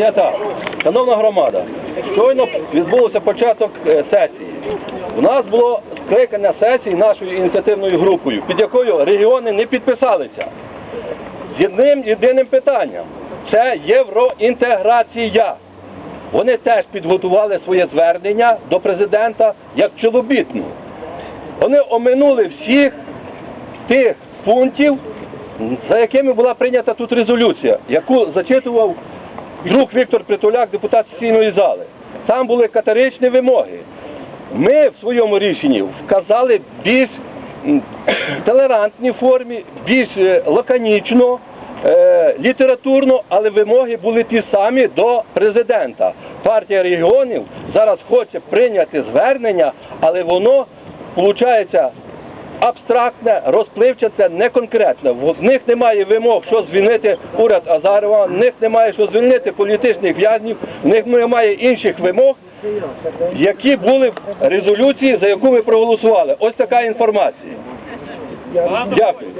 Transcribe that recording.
я так. Шановна громада, щойно відбувся початок е, сесії. У нас було скликання сесії нашою ініціативною групою, під якою регіони не підписалися. З одним єдиним питанням це євроінтеграція. Вони теж підготували своє звернення до президента як чолобітну. Вони оминули всіх тих пунктів, за якими була прийнята тут резолюція, яку зачитував друг Віктор Притуляк, депутат сесійної зали. Там були категоричні вимоги. Ми в своєму рішенні вказали більш толерантній формі, більш е, лаконічно, е, літературно, але вимоги були ті самі до президента. Партія регіонів зараз хоче прийняти звернення, але воно виходить абстрактне, розпливчате, не конкретне. В них немає вимог, що звільнити уряд Азарова, в них немає що звільнити політичних в'язнів, в них немає інших вимог, які були в резолюції, за яку ми проголосували. Ось така інформація. Дякую.